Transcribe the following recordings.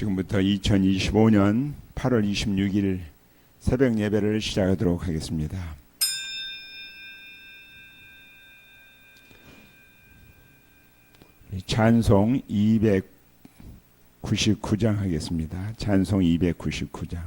지금부터 2025년 8월 26일 새벽 예배를 시작하도록 하겠습니다. 찬송 299장 하겠습니다. 찬송 299장.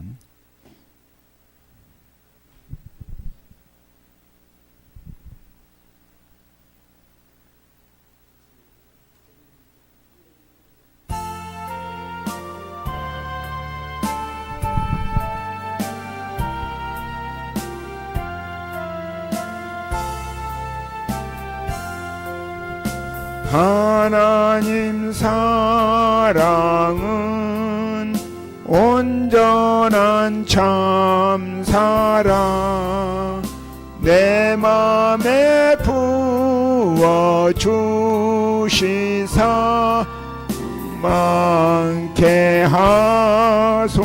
참 사랑 내 맘에 부어 주시사 많게 하소서.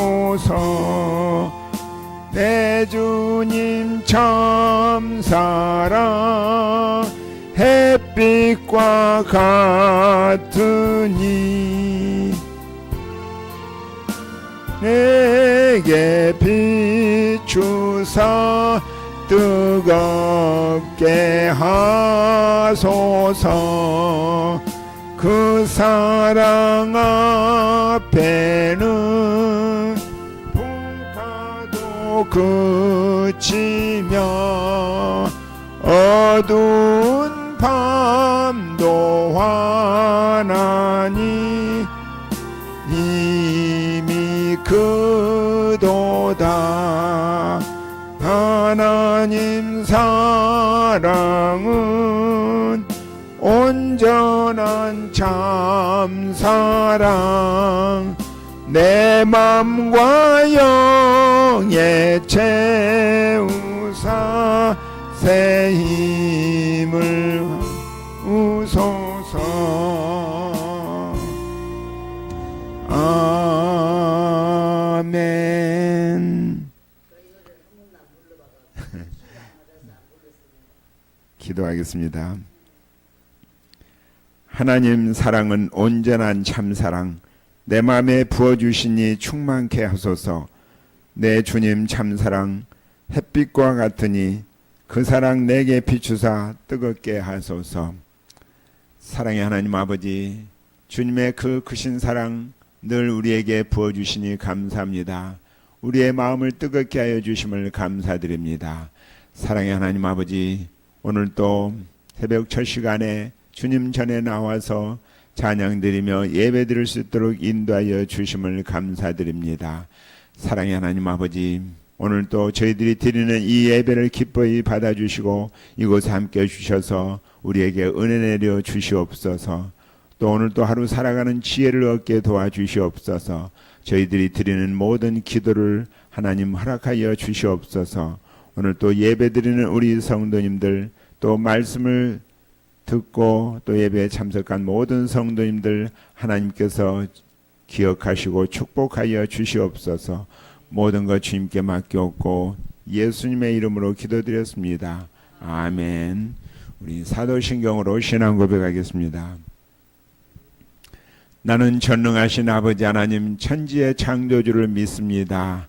내 주님 참 사랑 햇빛과 같으니. 내 게 비추사 뜨겁게 하소서. 그 사랑 앞에는 풍파도 그치며 어두운 밤도 환하니 하나님 사랑은 온전한 참 사랑. 내 맘과 영에 채우사 새 힘을 기도하겠습니다. 하나님 사랑은 온전한 참사랑 내 마음에 부어주시니 충만케 하소서. 내 주님 참사랑 햇빛과 같으니 그 사랑 내게 비추사 뜨겁게 하소서. 사랑의 하나님 아버지 주님의 그 크신 사랑 늘 우리에게 부어주시니 감사합니다. 우리의 마음을 뜨겁게 하여 주심을 감사드립니다. 사랑의 하나님 아버지 오늘 또 새벽 첫 시간에 주님 전에 나와서 찬양 드리며 예배 드릴 수 있도록 인도하여 주심을 감사드립니다. 사랑의 하나님 아버지 오늘 또 저희들이 드리는 이 예배를 기뻐히 받아주시고 이곳에 함께 주셔서 우리에게 은혜 내려 주시옵소서. 또 오늘 또 하루 살아가는 지혜를 얻게 도와주시옵소서. 저희들이 드리는 모든 기도를 하나님 허락하여 주시옵소서 오늘 또 예배 드리는 우리 성도님들 또 말씀을 듣고 또 예배에 참석한 모든 성도님들 하나님께서 기억하시고 축복하여 주시옵소서 모든 것 주님께 맡겼고 예수님의 이름으로 기도드렸습니다. 아멘. 우리 사도신경으로 신앙 고백하겠습니다. 나는 전능하신 아버지 하나님 천지의 창조주를 믿습니다.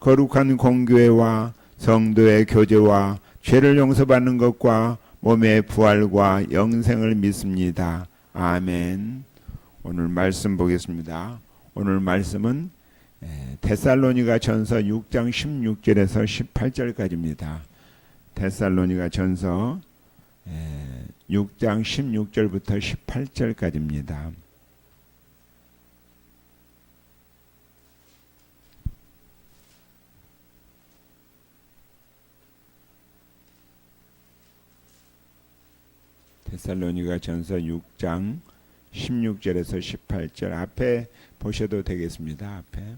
거룩한 공교회와 성도의 교제와 죄를 용서받는 것과 몸의 부활과 영생을 믿습니다. 아멘. 오늘 말씀 보겠습니다. 오늘 말씀은 데살로니가 전서 6장 16절에서 18절까지입니다. 데살로니가 전서 6장 16절부터 18절까지입니다. 데살로니가 전서 6장 16절에서 18절 앞에 보셔도 되겠습니다. 앞에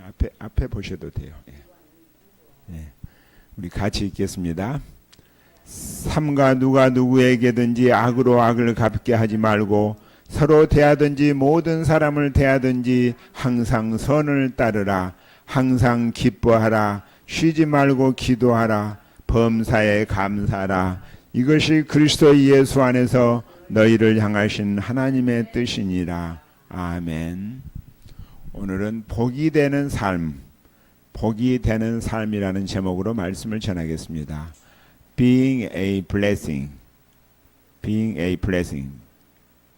앞에 앞에 보셔도 돼요. 예. 예. 우리 같이 읽겠습니다. 삼가 누가 누구에게든지 악으로 악을 갚게 하지 말고 서로 대하든지 모든 사람을 대하든지 항상 선을 따르라. 항상 기뻐하라. 쉬지 말고 기도하라. 범사에 감사하라. 이것이 그리스도 예수 안에서 너희를 향하신 하나님의 뜻이니라. 아멘. 오늘은 복이 되는 삶 복이 되는 삶이라는 제목으로 말씀을 전하겠습니다. Being a blessing. Being a blessing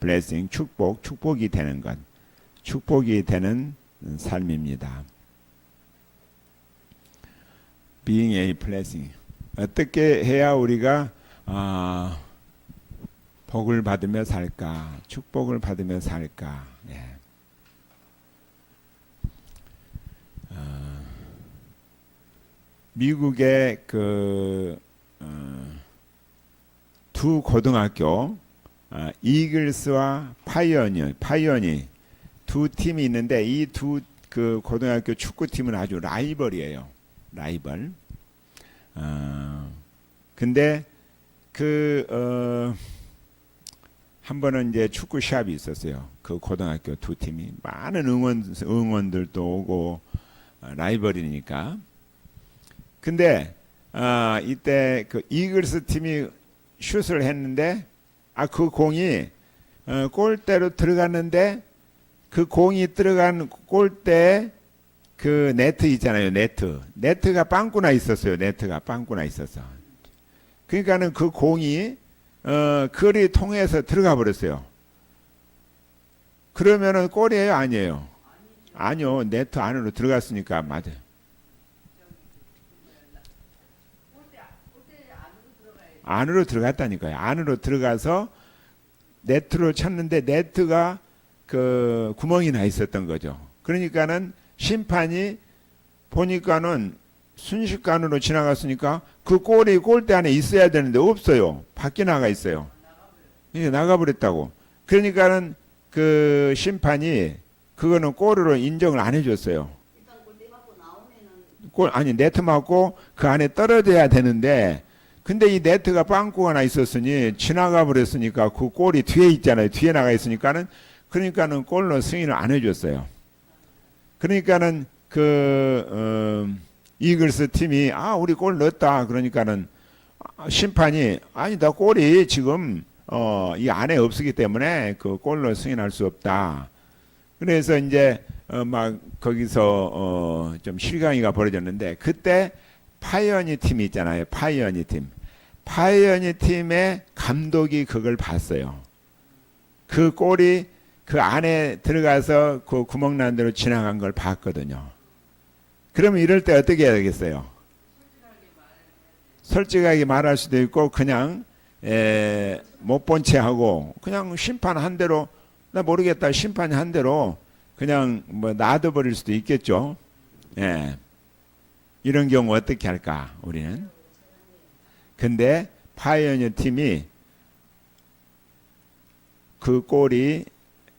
blessing 축복 축복이 되는 것 축복이 되는 삶입니다. being a blessing 어떻게 해야 우리가 아, 복을 받으며 살까 축복을 받으며 살까 예. 어, 미국의 그 어, 두 고등학교 아, 이글스와 파이어니, 파이어니 두 팀이 있는데 이 두 그 고등학교 축구팀은 아주 라이벌이에요. 라이벌. 어, 근데 그 어, 한 번은 이제 축구 시합이 있었어요. 그 고등학교 두 팀이 많은 응원 응원들도 오고 어, 라이벌이니까. 근데 아, 이때 그 이글스 팀이 슛을 했는데 아 그 공이 어, 골대로 들어갔는데 그 공이 들어간 골대 그 네트 있잖아요 네트. 네트가 빵꾸나 있었어요 네트가 빵꾸나 있었어 그러니까는 그 공이 어, 거리 통해서 들어가 버렸어요. 그러면은 골이에요 아니에요? 아니요 네트 안으로 들어갔으니까 맞아요 안으로 들어갔다니까요. 안으로 들어가서 네트로 쳤는데 네트가 그 구멍이 나 있었던 거죠. 그러니까는 심판이 보니까는 순식간으로 지나갔으니까 그 골이 골대 안에 있어야 되는데 없어요. 밖에 나가 있어요. 이게 나가버렸다고. 그러니까는 그 심판이 그거는 골으로 인정을 안 해줬어요. 골 아니 네트 맞고 그 안에 떨어져야 되는데 근데 이 네트가 빵꾸가 나 있었으니 지나가 버렸으니까 그 골이 뒤에 있잖아요. 뒤에 나가 있으니까는 그러니까는 골로 승인을 안 해줬어요. 그러니까는 그 어, 이글스 팀이 아 우리 골 넣었다 그러니까는 심판이 아니다 골이 지금 어, 이 안에 없기 때문에 그 골로 승인할 수 없다. 그래서 이제 어, 막 거기서 어, 좀 실강이가 벌어졌는데 그때 파이어니 팀이 있잖아요. 파이어니 팀. 파이어니 팀의 감독이 그걸 봤어요. 그 골이 그 안에 들어가서 그 구멍난 대로 지나간 걸 봤거든요. 그러면 이럴 때 어떻게 해야 되겠어요? 솔직하게 말할 수도 있고 그냥 못 본 채 하고 그냥 심판 한 대로 나 모르겠다 심판이 한 대로 그냥 뭐 놔둬버릴 수도 있겠죠. 예. 이런 경우 어떻게 할까 우리는? 근데 파이어니어 팀이 그 골이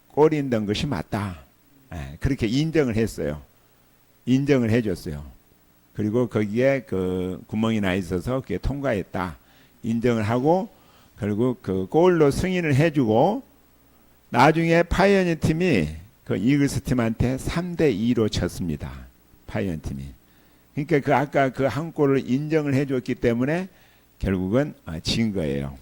골이 있던 것이 맞다. 예, 그렇게 인정을 했어요. 인정을 해줬어요. 그리고 거기에 그 구멍이 나 있어서 그게 통과했다. 인정을 하고 결국 그 골로 승인을 해주고 나중에 파이어니 팀이 그 이글스 팀한테 3대 2로 쳤습니다. 파이어니 팀이. 그러니까 그 아까 그 한 골을 인정을 해줬기 때문에 결국은 아, 진 거예요.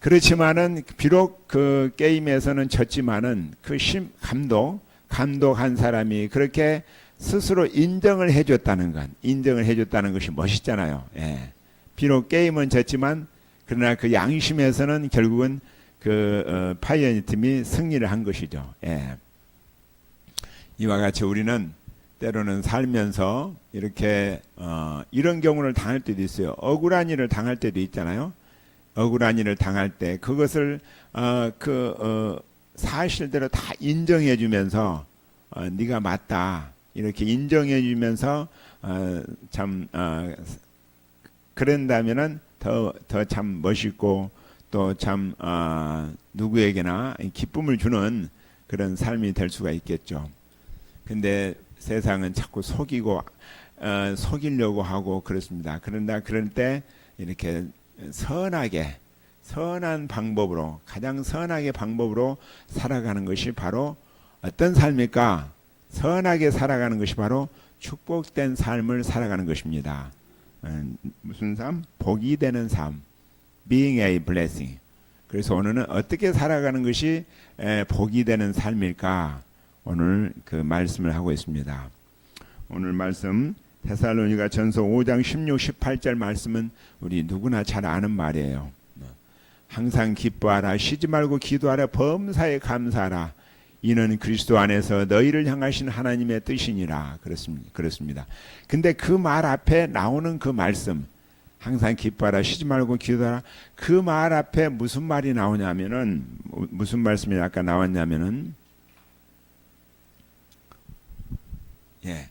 그렇지만은 비록 그 게임에서는 졌지만은 그 심, 감독 감독한 사람이 그렇게 스스로 인정을 해줬다는 것, 인정을 해줬다는 것이 멋있잖아요. 예. 비록 게임은 졌지만 그러나 그 양심에서는 결국은 그 어, 파이어니 팀이 승리를 한 것이죠. 예. 이와 같이 우리는 때로는 살면서 이렇게 어, 이런 경우를 당할 때도 있어요. 억울한 일을 당할 때도 있잖아요. 억울한 일을 당할 때 그것을 어, 그 어, 사실대로 다 인정해 주면서 어, 네가 맞다 이렇게 인정해 주면서 어, 참 어, 그런다면은 더 더 참 멋있고 또참 어, 누구에게나 기쁨을 주는 그런 삶이 될 수가 있겠죠. 근데 세상은 자꾸 속이고 어, 속이려고 하고 그렇습니다. 그런다 그럴 때 이렇게 선하게 선한 방법으로 가장 선하게 방법으로 살아가는 것이 바로 어떤 삶일까? 선하게 살아가는 것이 바로 축복된 삶을 살아가는 것입니다. 음, 무슨 삶? 복이 되는 삶. Being a blessing. 그래서 오늘은 어떻게 살아가는 것이 에, 복이 되는 삶일까? 오늘 그 말씀을 하고 있습니다. 오늘 말씀 테살로니가 전서 5장 16, 18절 말씀은 우리 누구나 잘 아는 말이에요. 항상 기뻐하라 쉬지 말고 기도하라 범사에 감사하라 이는 그리스도 안에서 너희를 향하신 하나님의 뜻이니라 그렇습니다. 그렇습니다. 근데 그 말 앞에 나오는 그 말씀 항상 기뻐하라 쉬지 말고 기도하라 그 말 앞에 무슨 말이 나오냐면은 무슨 말씀이 아까 나왔냐면은 예.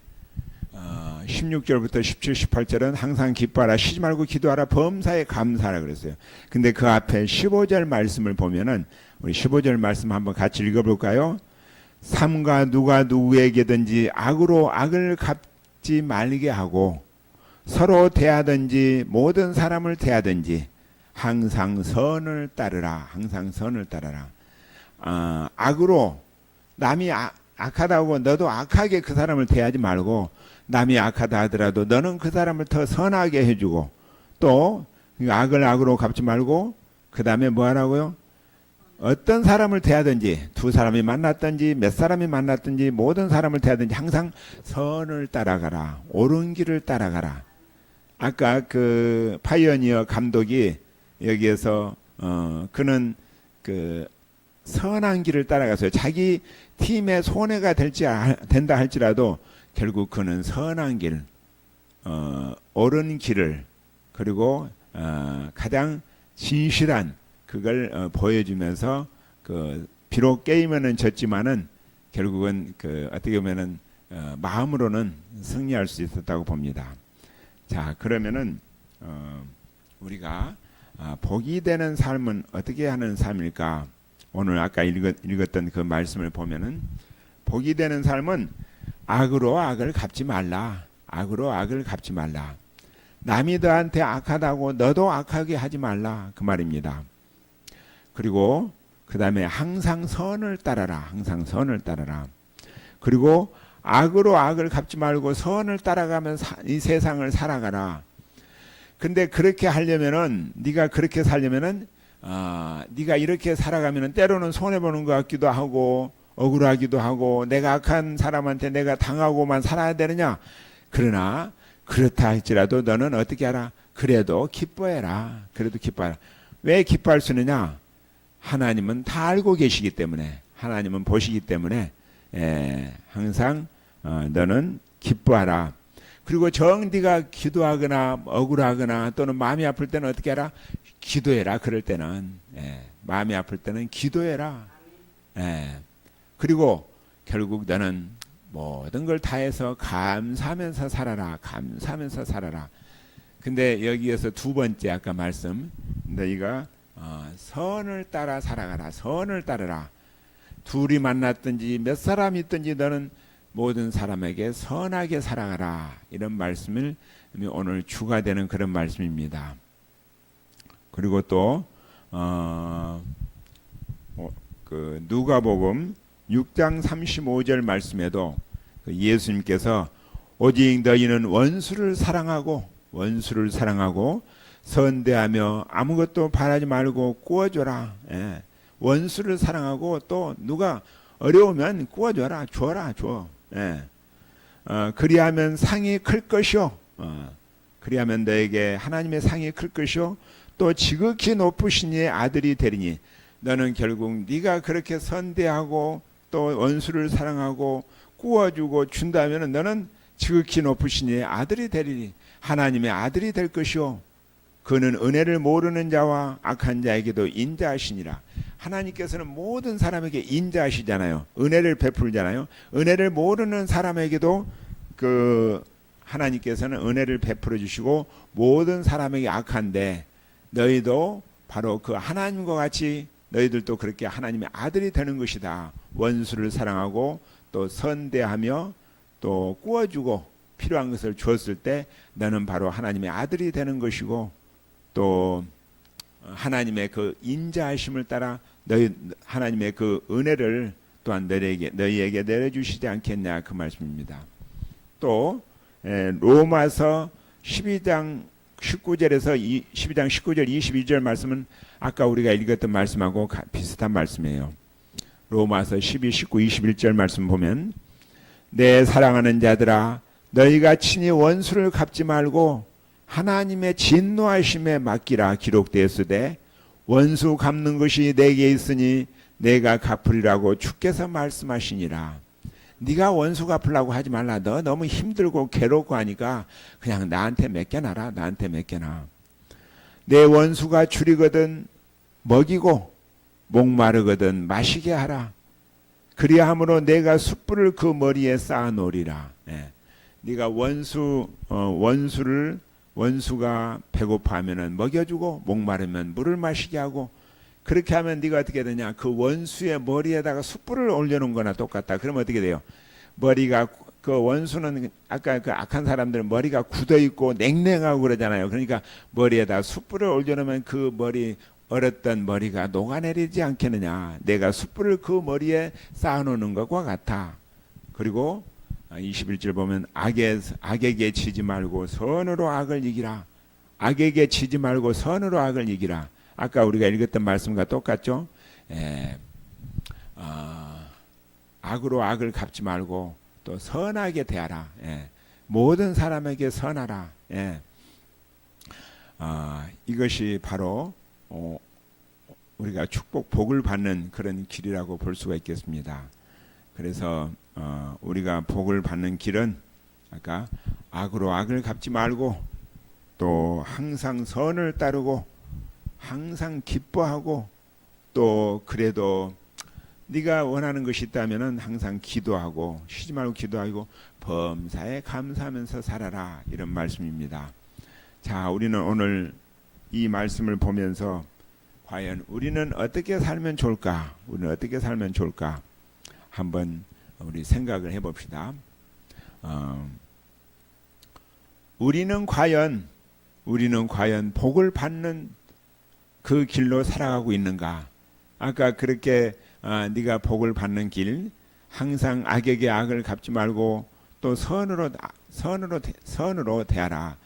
어, 16절부터 17, 18절은 항상 기뻐하라 쉬지 말고 기도하라 범사에 감사하라 그랬어요. 근데 그 앞에 15절 말씀을 보면은 우리 15절 말씀 한번 같이 읽어볼까요? 삼가 누가 누구에게든지 악으로 악을 갚지 말게 하고 서로 대하든지 모든 사람을 대하든지 항상 선을 따르라. 항상 선을 따르라. 어, 악으로 남이 아, 악하다고 너도 악하게 그 사람을 대하지 말고 남이 악하다 하더라도 너는 그 사람을 더 선하게 해주고 또 악을 악으로 갚지 말고 그 다음에 뭐 하라고요? 어떤 사람을 대하든지 두 사람이 만났든지 몇 사람이 만났든지 모든 사람을 대하든지 항상 선을 따라가라 옳은 길을 따라가라 아까 그 파이어니어 감독이 여기에서 어 그는 그 선한 길을 따라가서요 자기 팀의 손해가 될지 아- 된다 할지라도 결국 그는 선한 길, 어, 옳은 길을 그리고 어, 가장 진실한 그걸 어, 보여주면서 그 비록 게임에는 졌지만은 결국은 그 어떻게 보면은 어, 마음으로는 승리할 수 있었다고 봅니다. 자 그러면은 어, 우리가 아, 복이 되는 삶은 어떻게 하는 삶일까? 오늘 아까 읽었, 읽었던 그 말씀을 보면은 복이 되는 삶은 악으로 악을 갚지 말라. 악으로 악을 갚지 말라. 남이 너한테 악하다고 너도 악하게 하지 말라. 그 말입니다. 그리고 그 다음에 항상 선을 따라라. 항상 선을 따라라. 그리고 악으로 악을 갚지 말고 선을 따라가면 사- 이 세상을 살아가라. 근데 그렇게 하려면은 네가 그렇게 살려면은 아, 네가 이렇게 살아가면은 때로는 손해 보는 것 같기도 하고 억울하기도 하고 내가 악한 사람한테 내가 당하고만 살아야 되느냐? 그러나 그렇다 할지라도 너는 어떻게 하라? 그래도 기뻐해라. 그래도 기뻐해라. 왜 기뻐할 수 있느냐? 하나님은 다 알고 계시기 때문에 하나님은 보시기 때문에 예, 항상 어, 너는 기뻐하라. 그리고 정 네가 기도하거나 억울하거나 또는 마음이 아플 때는 어떻게 하라? 기도해라. 그럴 때는 예, 마음이 아플 때는 기도해라. 예. 그리고 결국 너는 모든 걸 다해서 감사하면서 살아라. 감사하면서 살아라. 근데 여기에서 두 번째 아까 말씀 너희가 어, 선을 따라 살아가라. 선을 따르라. 둘이 만났든지 몇 사람이 있든지 너는 모든 사람에게 선하게 살아가라. 이런 말씀을 오늘 주가 되는 그런 말씀입니다. 그리고 또 어, 어, 그 누가복음 6장 35절 말씀에도 그 예수님께서 오직 너희는 원수를 사랑하고 원수를 사랑하고 선대하며 아무것도 바라지 말고 구워줘라. 예. 원수를 사랑하고 또 누가 어려우면 구워줘라, 줘라, 줘. 예. 어, 그리하면 상이 클 것이요. 어, 그리하면 너에게 하나님의 상이 클 것이요. 또 지극히 높으신 이의 아들이 되리니 너는 결국 네가 그렇게 선대하고 또 원수를 사랑하고 구워주고 준다면 너는 지극히 높으신 이의 아들이 되리니 하나님의 아들이 될 것이요. 그는 은혜를 모르는 자와 악한 자에게도 인자하시니라. 하나님께서는 모든 사람에게 인자하시잖아요. 은혜를 베풀잖아요. 은혜를 모르는 사람에게도 그 하나님께서는 은혜를 베풀어 주시고 모든 사람에게 악한데 너희도 바로 그 하나님과 같이 너희들도 그렇게 하나님의 아들이 되는 것이다. 원수를 사랑하고 또 선대하며 또 꾸어주고 필요한 것을 주었을 때 너는 바로 하나님의 아들이 되는 것이고 또 하나님의 그 인자하심을 따라 너희 하나님의 그 은혜를 또한 너희에게 너희에게 내려주시지 않겠냐 그 말씀입니다. 또 에, 로마서 12장 19절에서 12장 19절 22절 말씀은 아까 우리가 읽었던 말씀하고 가- 비슷한 말씀이에요. 로마서 12, 19, 21절 말씀 보면 내 사랑하는 자들아 너희가 친히 원수를 갚지 말고 하나님의 진노하심에 맡기라 기록되었으되 원수 갚는 것이 내게 있으니 내가 갚으리라고 주께서 말씀하시니라. 네가 원수 갚으려고 하지 말라. 너 너무 힘들고 괴롭고 하니까 그냥 나한테 맡겨놔라. 나한테 맡겨놔. 내 원수가 줄이거든 먹이고 목마르거든 마시게 하라. 그리함으로 내가 숯불을 그 머리에 쌓아 놓으리라. 예. 네가 원수 어, 원수를 원수가 배고파하면은 먹여주고 목마르면 물을 마시게 하고 그렇게 하면 네가 어떻게 되냐? 그 원수의 머리에다가 숯불을 올려놓은 거나 똑같다. 그러면 어떻게 돼요? 머리가 그 원수는 아까 그 악한 사람들은 머리가 굳어 있고 냉랭하고 그러잖아요. 그러니까 머리에다 숯불을 올려놓으면 그 머리 얼었던 머리가 녹아내리지 않겠느냐. 내가 숯불을 그 머리에 쌓아놓는 것과 같아. 그리고 21절 보면 악에, 악에게 치지 말고 선으로 악을 이기라. 악에게 치지 말고 선으로 악을 이기라. 아까 우리가 읽었던 말씀과 똑같죠? 예, 아, 악으로 악을 갚지 말고 또 선하게 대하라. 예, 모든 사람에게 선하라. 예, 아, 이것이 바로 어, 우리가 축복 복을 받는 그런 길이라고 볼 수가 있겠습니다. 그래서 어, 우리가 복을 받는 길은 아까 악으로 악을 갚지 말고 또 항상 선을 따르고 항상 기뻐하고 또 그래도 네가 원하는 것이 있다면은 항상 기도하고 쉬지 말고 기도하고 범사에 감사하면서 살아라 이런 말씀입니다. 자, 우리는 오늘 이 말씀을 보면서 과연 우리는 어떻게 살면 좋을까? 우리는 어떻게 살면 좋을까? 한번 우리 생각을 해봅시다. 어, 우리는 과연 우리는 과연 복을 받는 그 길로 살아가고 있는가? 아까 그렇게 아, 네가 복을 받는 길, 항상 악에게 악을 갚지 말고 또 선으로 선으로 대- 선으로 대하라.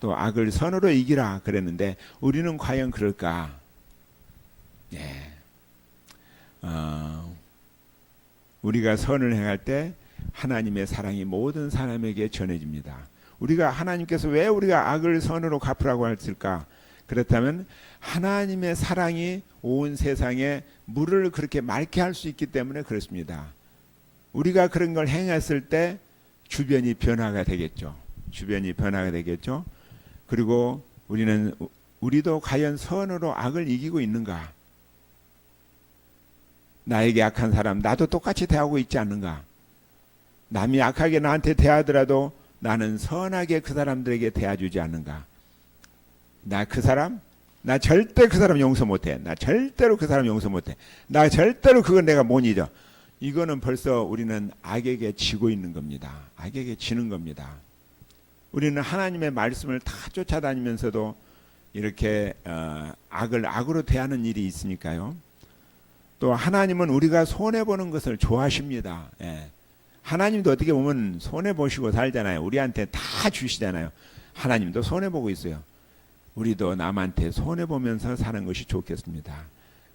또 악을 선으로 이기라 그랬는데 우리는 과연 그럴까? 예. 어, 우리가 선을 행할 때 하나님의 사랑이 모든 사람에게 전해집니다. 우리가 하나님께서 왜 우리가 악을 선으로 갚으라고 했을까? 그렇다면 하나님의 사랑이 온 세상에 물을 그렇게 맑게 할 수 있기 때문에 그렇습니다. 우리가 그런 걸 행했을 때 주변이 변화가 되겠죠. 주변이 변화가 되겠죠. 그리고 우리는 우리도 과연 선으로 악을 이기고 있는가? 나에게 악한 사람 나도 똑같이 대하고 있지 않는가? 남이 악하게 나한테 대하더라도 나는 선하게 그 사람들에게 대해주지 않는가? 나 그 사람 나 절대 그 사람 용서 못해. 나 절대로 그 사람 용서 못해. 나 절대로 그건 내가 못 잊어. 이거는 벌써 우리는 악에게 지고 있는 겁니다. 악에게 지는 겁니다. 우리는 하나님의 말씀을 다 쫓아다니면서도 이렇게 어, 악을 악으로 대하는 일이 있으니까요. 또 하나님은 우리가 손해 보는 것을 좋아하십니다. 예. 하나님도 어떻게 보면 손해 보시고 살잖아요. 우리한테 다 주시잖아요. 하나님도 손해 보고 있어요. 우리도 남한테 손해 보면서 사는 것이 좋겠습니다.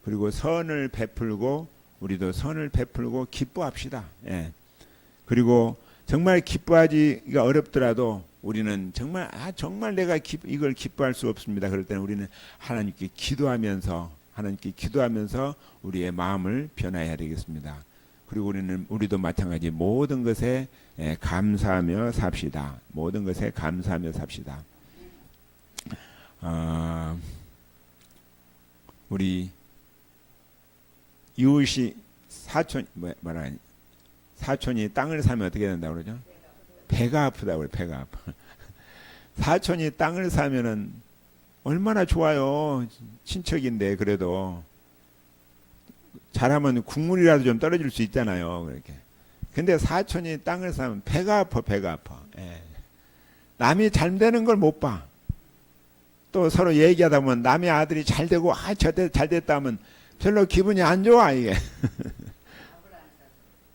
그리고 선을 베풀고 우리도 선을 베풀고 기뻐합시다. 예. 그리고 정말 기뻐하기가 어렵더라도 우리는 정말 아 정말 내가 기, 이걸 기뻐할 수 없습니다. 그럴 때는 우리는 하나님께 기도하면서 하나님께 기도하면서 우리의 마음을 변화해야 되겠습니다. 그리고 우리는 우리도 마찬가지 모든 것에 예, 감사하며 삽시다. 모든 것에 감사하며 삽시다. 어, 우리 이웃이 사촌 뭐 뭐라 사촌이 땅을 사면 어떻게 된다고 그러죠? 배가 아프다고 그래. 배가 아파. 사촌이 땅을 사면은 얼마나 좋아요. 친척인데 그래도 잘하면 국물이라도 좀 떨어질 수 있잖아요. 그렇게. 근데 사촌이 땅을 사면 배가 아파, 배가 아파. 예. 남이 잘 되는 걸 못 봐. 또 서로 얘기하다 보면 남의 아들이 잘 되고 아, 저때 잘 됐다 하면 별로 기분이 안 좋아, 이게.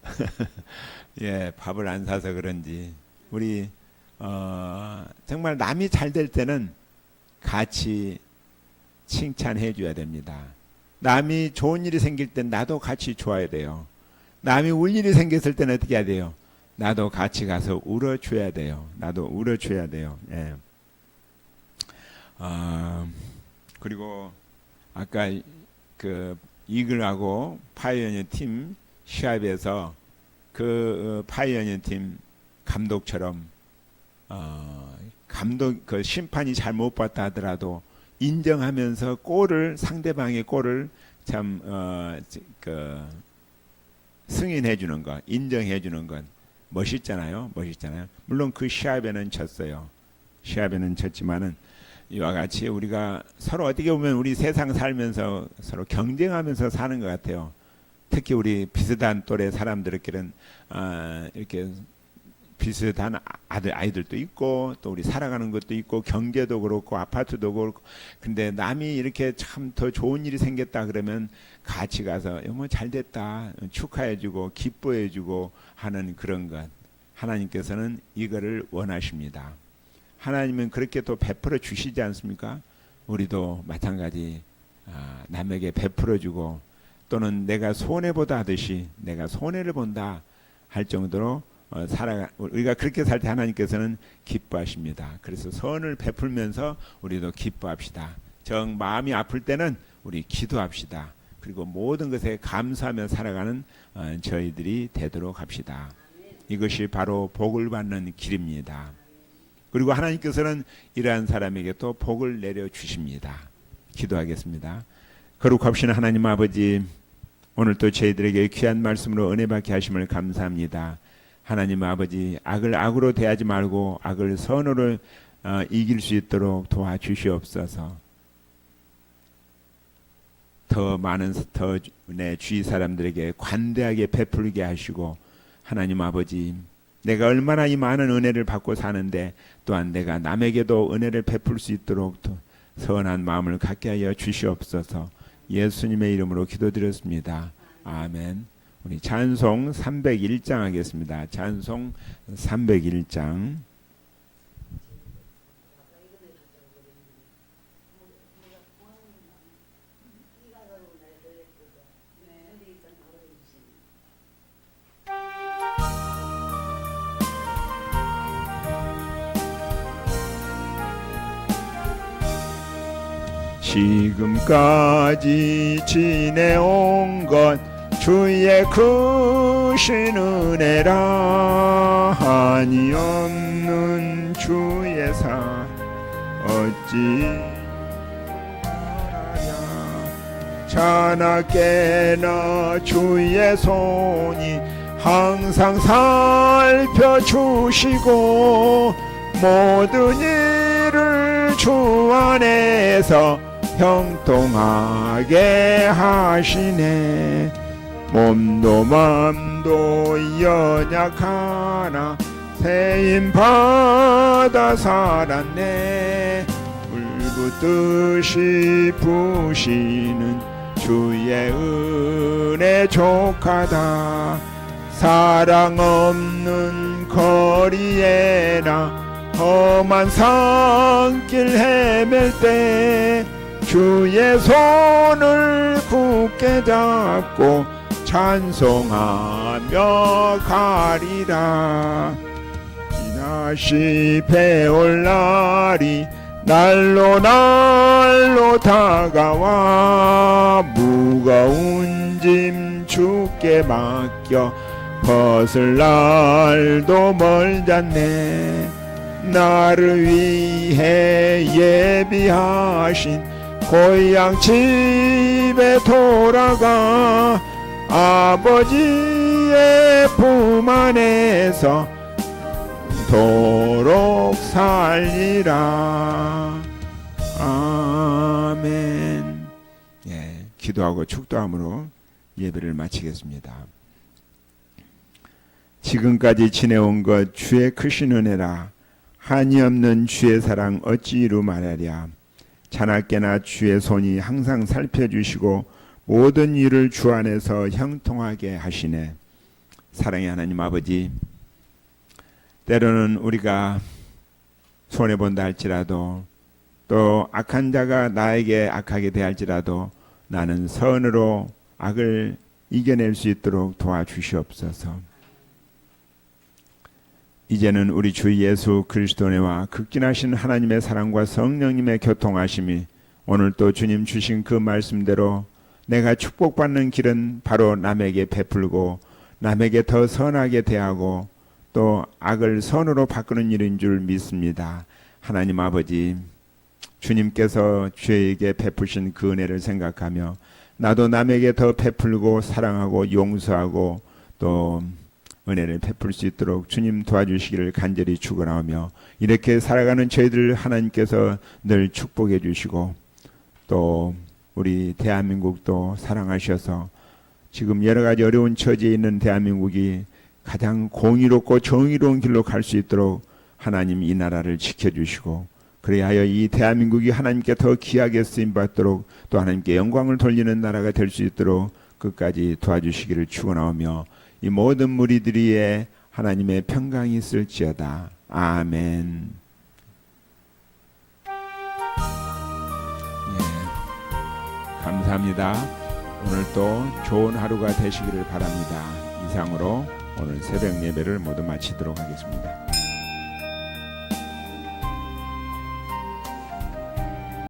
예, 밥을 안 사서 그런지 우리 어, 정말 남이 잘 될 때는 같이 칭찬해 줘야 됩니다. 남이 좋은 일이 생길 땐 나도 같이 좋아야 돼요. 남이 울 일이 생겼을 때는 어떻게 해야 돼요? 나도 같이 가서 울어줘야 돼요. 나도 울어줘야 돼요. 예. 아, 그리고 아까 그 이글하고 파이어니어 팀 시합에서 그 어, 파이어니어 팀 감독처럼 어, 감독 그 심판이 잘못 봤다 하더라도 인정하면서 골을 상대방의 골을 참어그 승인해 주는 것, 인정해 주는 것 멋있잖아요. 멋있잖아요. 물론 그 시합에는 졌어요. 시합에는 졌지만은 이와 같이 우리가 서로 어떻게 보면 우리 세상 살면서 서로 경쟁하면서 사는 것 같아요. 특히 우리 비슷한 또래 사람들끼리는 아, 이렇게 비슷한 아들 아이들도 있고 또 우리 살아가는 것도 있고 경제도 그렇고 아파트도 그렇고 근데 남이 이렇게 참 더 좋은 일이 생겼다 그러면 같이 가서 여보 잘 됐다 축하해주고 기뻐해주고 하는 그런 것 하나님께서는 이거를 원하십니다. 하나님은 그렇게 또 베풀어 주시지 않습니까? 우리도 마찬가지 아, 남에게 베풀어 주고 또는 내가 손해 보다 하듯이 내가 손해를 본다 할 정도로 어, 살아가 우리가 그렇게 살 때 하나님께서는 기뻐하십니다. 그래서 선을 베풀면서 우리도 기뻐합시다. 정 마음이 아플 때는 우리 기도합시다. 그리고 모든 것에 감사하며 살아가는 어, 저희들이 되도록 합시다. 이것이 바로 복을 받는 길입니다. 그리고 하나님께서는 이러한 사람에게 또 복을 내려 주십니다. 기도하겠습니다. 거룩하신 하나님 아버지 오늘 또 저희들에게 귀한 말씀으로 은혜 받게 하심을 감사합니다. 하나님 아버지 악을 악으로 대하지 말고 악을 선으로 어, 이길 수 있도록 도와주시옵소서. 더 많은 더내 주위 사람들에게 관대하게 베풀게 하시고 하나님 아버지 내가 얼마나 이 많은 은혜를 받고 사는데 또한 내가 남에게도 은혜를 베풀 수 있도록 또 선한 마음을 갖게 하여 주시옵소서. 예수님의 이름으로 기도드렸습니다. 아멘. 우리 찬송 301장 하겠습니다. 찬송 301장. 지금까지 지내온 것 주의 크신 은혜라 한이 없는 주의 사 어찌 자나깨나 주의 손이 항상 살펴주시고 모든 일을 주 안에서 형통하게 하시네 몸도 마음도 연약하나 세임 받아 살았네. 불붙듯이 부시는 주의 은혜 족하다. 사랑 없는 거리에나 험한 산길 헤맬 때 주의 손을 굳게 잡고 찬송하며 가리라. 지나시 배올 날이 날로 날로 다가와 무거운 짐 주께 맡겨 벗을 날도 멀잖네. 나를 위해 예비하신 고향 집에 돌아가 아버지의 품 안에서 도록 살리라. 아멘. 예, 기도하고 축도함으로 예배를 마치겠습니다. 지금까지 지내온 것 주의 크신 은혜라 한이 없는 주의 사랑 어찌 이루 말하랴. 자나깨나 주의 손이 항상 살펴주시고 모든 일을 주 안에서 형통하게 하시네 사랑의 하나님 아버지 때로는 우리가 손해 본다 할지라도 또 악한 자가 나에게 악하게 대할지라도 나는 선으로 악을 이겨낼 수 있도록 도와주시옵소서. 이제는 우리 주 예수 그리스도네와 극진하신 하나님의 사랑과 성령님의 교통하심이 오늘 또 주님 주신 그 말씀대로 내가 축복받는 길은 바로 남에게 베풀고 남에게 더 선하게 대하고 또 악을 선으로 바꾸는 일인 줄 믿습니다. 하나님 아버지, 주님께서 죄에게 베푸신 그 은혜를 생각하며 나도 남에게 더 베풀고 사랑하고 용서하고 또 은혜를 베풀 수 있도록 주님 도와주시기를 간절히 축원하며 이렇게 살아가는 저희들 하나님께서 늘 축복해 주시고 또 우리 대한민국도 사랑하셔서 지금 여러 가지 어려운 처지에 있는 대한민국이 가장 공의롭고 정의로운 길로 갈 수 있도록 하나님 이 나라를 지켜주시고 그리하여 이 대한민국이 하나님께 더 귀하게 쓰임 받도록 또 하나님께 영광을 돌리는 나라가 될 수 있도록 끝까지 도와주시기를 축원하오며 이 모든 무리들이에 하나님의 평강이 있을지어다. 아멘. 감사합니다. 오늘 또 좋은 하루가 되시기를 바랍니다. 이상으로 오늘 새벽 예배를 모두 마치도록 하겠습니다.